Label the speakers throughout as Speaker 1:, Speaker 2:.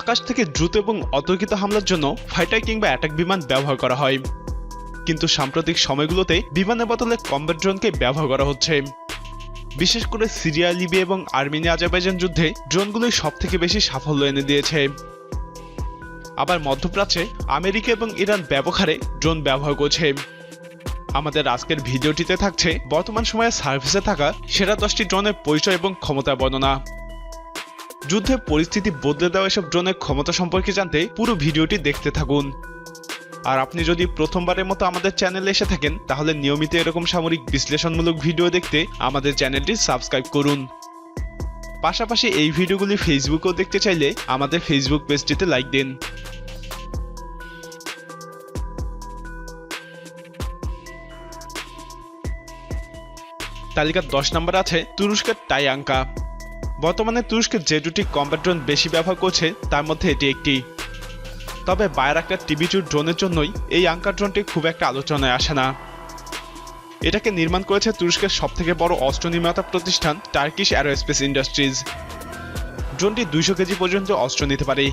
Speaker 1: আকাশ থেকে দ্রুত এবং অতর্কিত হামলার জন্য ফাইটার কিংবা অ্যাটাক বিমান ব্যবহার করা হয়। কিন্তু সাম্প্রতিক সময়গুলোতে বিমানের বদলে কম্ব্যাট ড্রোনকে ব্যবহার করা হচ্ছে। বিশেষ করে সিরিয়া, লিবিয়া এবং আর্মেনিয়া, আজারবাইজান যুদ্ধে ড্রোনগুলোই সব থেকে বেশি সাফল্য এনে দিয়েছে। আবার মধ্যপ্রাচ্যে আমেরিকা এবং ইরান ব্যবহারে ড্রোন ব্যবহার করছে। আমাদের আজকের ভিডিওটিতে থাকছে বর্তমান সময়ে সার্ভিসে থাকা সেরা দশটি ড্রোনের পরিচয় এবং ক্ষমতা বর্ণনা। যুদ্ধে পরিস্থিতি বদলে দেওয়া এসব ড্রোনের ক্ষমতা সম্পর্কে জানতে পুরো ভিডিওটি দেখতে থাকুন। আর আপনি যদি প্রথমবারের মতো আমাদের চ্যানেলে এসে থাকেন, তাহলে নিয়মিত এরকম সামরিক বিশ্লেষণমূলক ভিডিও দেখতে আমাদের চ্যানেলটি সাবস্ক্রাইব করুন। পাশাপাশি এই ভিডিওগুলি ফেসবুকেও দেখতে চাইলে আমাদের ফেসবুক পেজটিতে লাইক দিন। তালিকার দশ নম্বর আছে তুরস্কের টাইয়াঙ্কা বর্তমানে তুরস্কে যে দুটি কম্ব্যাট ড্রোন বেশি ব্যবহার করছে, তার মধ্যে এটি একটি। তবে বায়রাক্টার টিভি টু ড্রোনের জন্যই এই আঙ্কার ড্রোনটি খুব একটা আলোচনায় আসে না। এটাকে নির্মাণ করেছে তুরস্কের সবথেকে বড় অস্ত্র নির্মাতা প্রতিষ্ঠান টার্কিশ অ্যারোস্পেস ইন্ডাস্ট্রিজ ড্রোনটি দুইশো কেজি পর্যন্ত অস্ত্র নিতে পারে।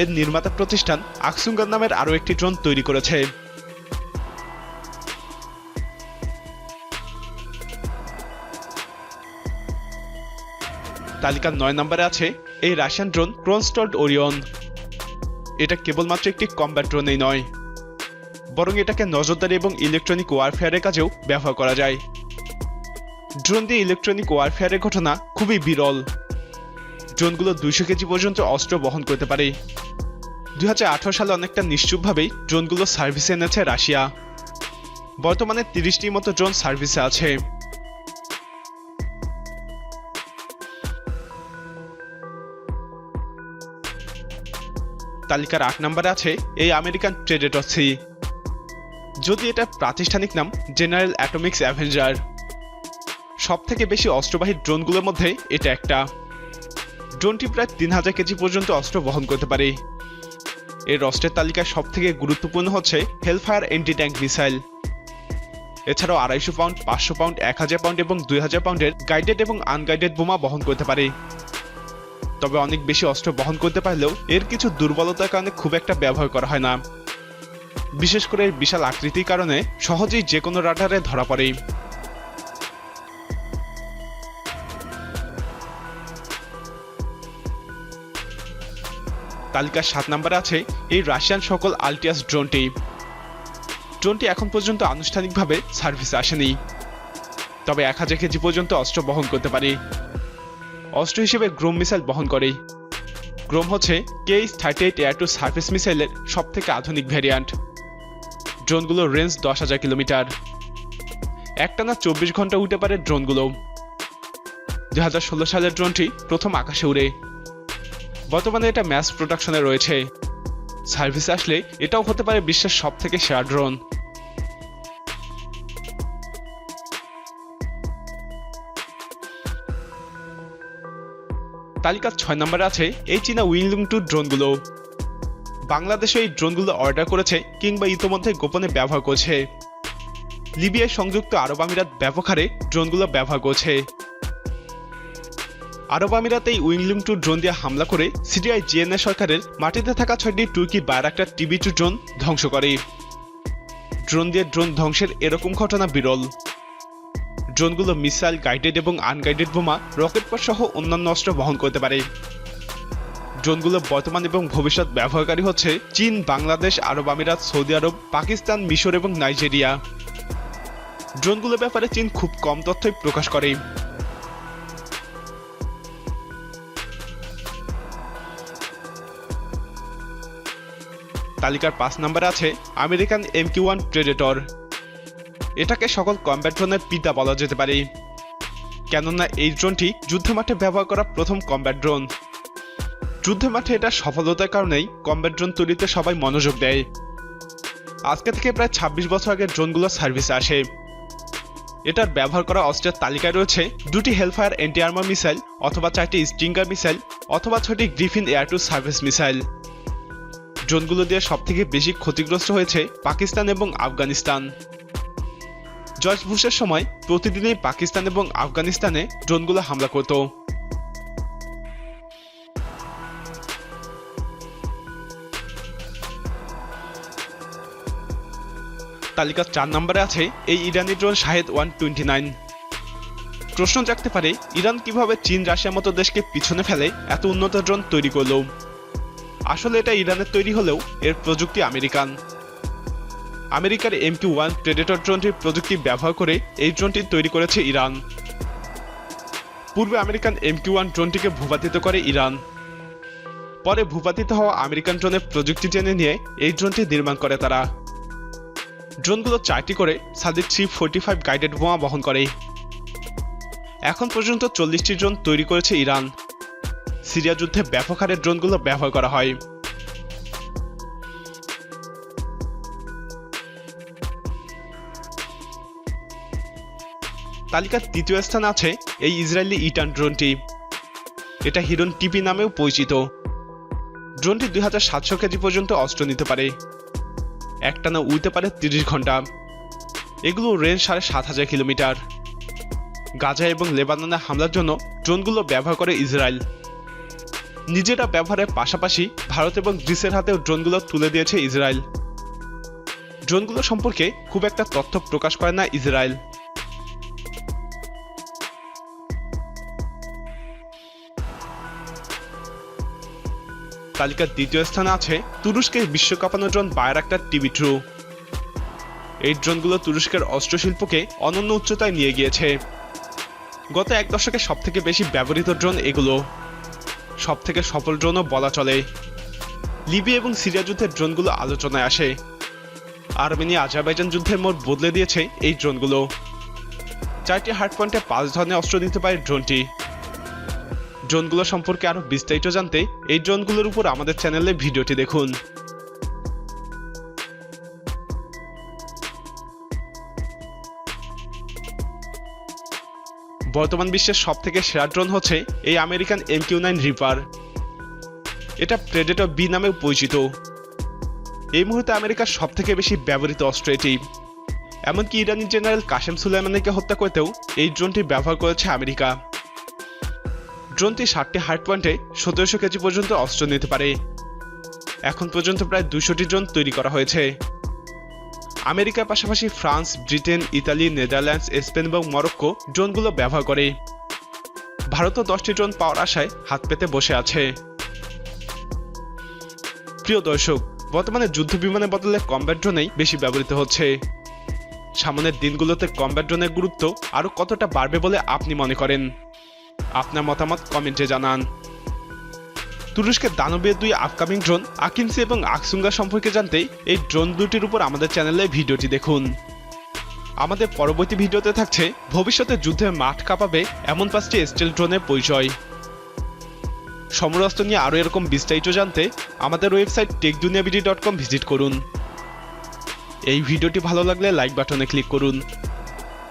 Speaker 1: এর নির্মাতা প্রতিষ্ঠান আকসুঙ্গার নামের আরও একটি ড্রোন তৈরি করেছে। তালিকার নয় নম্বরে আছে এই রাশিয়ান ড্রোন ক্রনস্টল্ড ওরিয়ন। এটা কেবলমাত্র একটি কম্ব্যাট ড্রোনই নয়, বরং এটাকে নজরদারি এবং ইলেকট্রনিক ওয়ারফেয়ারের কাজেও ব্যবহার করা যায়। ড্রোন দিয়ে ইলেকট্রনিক ওয়ারফেয়ারের ঘটনা খুবই বিরল। ড্রোনগুলো দুইশো কেজি পর্যন্ত অস্ত্র বহন করতে পারে। দুই হাজার আঠেরো সালে অনেকটা নিশ্চুপভাবেই ড্রোনগুলো সার্ভিসে এনেছে রাশিয়া। বর্তমানে তিরিশটির মতো ড্রোন সার্ভিসে আছে। তালিকার আট নম্বরে আছে এই আমেরিকান প্রেডেটর সি যদি এটা প্রাতিষ্ঠানিক নাম, জেনারেল অ্যাটমিক্স অ্যাভেঞ্জার। সব থেকে বেশি অস্ত্রবাহী ড্রোনগুলোর মধ্যে এটা একটা। ড্রোনটি প্রায় তিন হাজার কেজি পর্যন্ত অস্ত্র বহন করতে পারে। এর অস্ত্রের তালিকায় সব থেকে গুরুত্বপূর্ণ হচ্ছে হেলফায়ার এন্টি ট্যাঙ্ক মিসাইল এছাড়াও আড়াইশো পাউন্ড, পাঁচশো পাউন্ড, এক হাজার পাউন্ড এবং দুই হাজার পাউন্ডের গাইডেড এবং আনগাইডেড বোমা বহন করতে পারে। তবে অনেক বেশি অস্ত্র বহন করতে পারলেও এর কিছু দুর্বলতার কারণে খুব একটা ব্যবহার করা হয় না। বিশেষ করে এর বিশাল আকৃতির কারণে সহজেই যে কোনো রাডারে ধরা পড়ে। তালিকার সাত নম্বরে আছে এই রাশিয়ান সকল আলটিয়াস ড্রোনটি। ড্রোনটি এখন পর্যন্ত আনুষ্ঠানিকভাবে সার্ভিসে আসেনি। তবে এক হাজার কেজি পর্যন্ত অস্ত্র বহন করতে পারে। অস্ত্র হিসেবে গ্রোম মিসাইল বহন করে গ্রোম হচ্ছে case thirty eight air to surface মিসাইলের সব থেকে আধুনিক ভ্যারিয়ান্ট ড্রোনগুলোর রেঞ্জ দশ হাজার কিলোমিটার। একটানা চব্বিশ ঘণ্টা উঠে পারে ড্রোনগুলো। দু হাজার ষোলো সালের ড্রোনটি প্রথম আকাশে উড়ে। বর্তমানে এটা ম্যাস প্রোডাকশনে রয়েছে। সার্ভিস আসলে এটাও হতে পারে বিশ্বের সব থেকে সেরা ড্রোন। তালিকার ছয় নম্বরে আছে এই চীনা উইনলুং টু ড্রোনগুলো। বাংলাদেশে এই ড্রোনগুলো অর্ডার করেছে কিংবা ইতোমধ্যে গোপনে ব্যবহার করছে। লিবিয়ায় সংযুক্ত আরব আমিরাত ব্যাপক হারে ড্রোনগুলো ব্যবহার করছে। আরব আমিরাত এই উইংলুং টু ড্রোন দিয়ে হামলা করে সিরিয়ায় জিএনএ সরকারের মাটিতে থাকা ছয়টি তুর্কি বায়রাক্টার টিভি টু ড্রোন ধ্বংস করে। ড্রোন দিয়ে ড্রোন ধ্বংসের এরকম ঘটনা বিরল। ড্রোনগুলো মিসাইল গাইডেড এবং আনগাইডেড বোমা রকেট সহ অন্যান্য অস্ত্র বহন করতে পারে। ড্রোনগুলো বর্তমান এবং ভবিষ্যৎ ব্যবহারকারী হচ্ছে চীন, বাংলাদেশ, আরব আমিরাত, সৌদি আরব, পাকিস্তান, মিশর এবং নাইজেরিয়া। ড্রোনগুলোর ব্যাপারে চীন খুব কম তথ্যই প্রকাশ করে। তালিকার পাঁচ নম্বরে আছে American M Q one predator এটাকে সকল কম্ব্যাট ড্রোনের পিতা বলা যেতে পারে। কেননা এই ড্রোনটি যুদ্ধমাঠে ব্যবহার করা প্রথম কম্ব্যাট ড্রোন যুদ্ধে মাঠে এটা সফলতার কারণেই কম্ব্যাট ড্রোন তৈরিতে সবাই মনোযোগ দেয়। আজকে থেকে প্রায় ২৬ বছর আগে ড্রোনগুলো সার্ভিসে আসে। এটার ব্যবহার করা অস্ত্রের তালিকায় রয়েছে দুটি হেলফায়ার অ্যান্টি আর্মার মিসাইল অথবা চারটি স্টিঙ্গার মিসাইল অথবা ছয়টি griffin air to service missile ড্রোনগুলো দিয়ে সবথেকে বেশি ক্ষতিগ্রস্ত হয়েছে পাকিস্তান এবং আফগানিস্তান। জর্জ বুশের সময় প্রতিদিনই পাকিস্তান এবং আফগানিস্তানে ড্রোনগুলো হামলা করত। তালিকার চার নম্বরে আছে এই ইরানি drone Shahed one twenty nine. প্রশ্ন জাগতে পারে, ইরান কীভাবে চীন, রাশিয়ার মতো দেশকে পিছনে ফেলে এত উন্নত ড্রোন তৈরি করল? আসলে এটা ইরানের তৈরি হলেও এর প্রযুক্তি আমেরিকান। আমেরিকার এম কিউ ওয়ান প্রেডেটর ড্রোনটির প্রযুক্তি ব্যবহার করে এই ড্রোনটি তৈরি করেছে ইরান। পূর্বে আমেরিকান এম কিউ ওয়ান ড্রোনটিকে ভূপাতিত করে ইরান। পরে ভূপাতিত হওয়া আমেরিকান ড্রোনের প্রযুক্তি জেনে নিয়ে এই ড্রোনটি নির্মাণ করে তারা। ড্রোনগুলো চারটি করে Sadiq three forty five guided বোমা বহন করে। এখন পর্যন্ত চল্লিশটি ড্রোন তৈরি করেছে ইরান। সিরিয়া যুদ্ধে ব্যাপক হারে ড্রোনগুলো ব্যবহার করা হয়। তালিকার তৃতীয় স্থানে আছে এই ইসরায়েলি ইটান ড্রোনটি। এটা হিরন টিপি নামেও পরিচিত। ড্রোনটি দুই হাজার সাতশো কেজি পর্যন্ত অস্ত্র নিতে পারে। একটানা উড়তে পারে তিরিশ ঘণ্টা। এগুলো রেঞ্জ সাড়ে সাত হাজার কিলোমিটার। গাজা এবং লেবাননে হামলার জন্য ড্রোনগুলো ব্যবহার করে ইসরায়েল। নিজেরা ব্যবহারের পাশাপাশি ভারত এবং গ্রিসের হাতেও ড্রোনগুলো তুলে দিয়েছে ইসরায়েল। ড্রোনগুলো সম্পর্কে খুব একটা তথ্য প্রকাশ করে না ইসরায়েল। তালিকার দ্বিতীয় স্থানে আছে তুরস্কের বিশ্বকাপানো ড্রোন বায়রাক্টার টিভি ট্রু এই ড্রোনগুলো তুরস্কের অস্ত্রশিল্পকে অনন্য উচ্চতায় নিয়ে গিয়েছে। গত এক দশকে সব থেকে বেশি ব্যবহৃত ড্রোন এগুলো। সব থেকে সফল ড্রোনও বলা চলে। লিবি এবং সিরিয়া যুদ্ধের ড্রোনগুলো আলোচনায় আসে। আর্মেনিয়া আজারবাইজান যুদ্ধের মোট বদলে দিয়েছে এই ড্রোনগুলো। চারটি হার্ড পয়েন্টে পাঁচ ধরনের অস্ত্র দিতে পারে ড্রোনটি। ড্রোনগুলো সম্পর্কে আরও বিস্তারিত জানতে এই ড্রোনগুলোর উপর আমাদের চ্যানেলে ভিডিওটি দেখুন। বর্তমান বিশ্বের সব থেকে সেরা ড্রোন হচ্ছে এই American M Q nine Reaper. এটা প্রেডেটর বি নামেও পরিচিত। এই মুহূর্তে আমেরিকার সব থেকে বেশি ব্যবহৃত অস্ত্র এটি। এমনকি ইরানি জেনারেল কাশেম সুলাইমানিকে হত্যা করতেও এই ড্রোনটি ব্যবহার করেছে আমেরিকা। ড্রোনটি ষাটটি হার্ড পয়েন্টে সতেরোশো কেজি পর্যন্ত অস্ত্র নিতে পারে। এখন পর্যন্ত প্রায় দুশোটি ড্রোন তৈরি করা হয়েছে। আমেরিকার পাশাপাশি France, Britain, Italy, Netherlands, Spain এবং মরক্কো ড্রোনগুলো ব্যবহার করে। ভারতও দশটি ড্রোন পাওয়ার আশায় হাত পেতে বসে আছে। প্রিয় দর্শক, বর্তমানে যুদ্ধ বিমানের বদলে কম্ব্যাট ড্রোনেই বেশি ব্যবহৃত হচ্ছে। সামনের দিনগুলোতে কম্ব্যাট ড্রোনের গুরুত্ব আরও কতটা বাড়বে বলে আপনি মনে করেন? আপনার মতামত কমেন্টে জানান। তুরস্কের দানবীয় দুই আপকামিং ড্রোন আকিমসি এবং আকসুঙ্গা সম্পর্কে জানতে এই ড্রোন দুটির উপর আমাদের চ্যানেলে ভিডিওটি দেখুন। আমাদের পরবর্তী ভিডিওতে থাকছে, ভবিষ্যতে যুদ্ধে মাঠ কাঁপাবে এমন পাঁচটি স্টিল ড্রোনের পরিচয়। সমরাস্ত্র নিয়ে আরও এরকম বিস্তারিত জানতে আমাদের ওয়েবসাইট টেকদুনিয়াবিডি ডট কম ভিজিট করুন। এই ভিডিওটি ভালো লাগলে লাইক বাটনে ক্লিক করুন।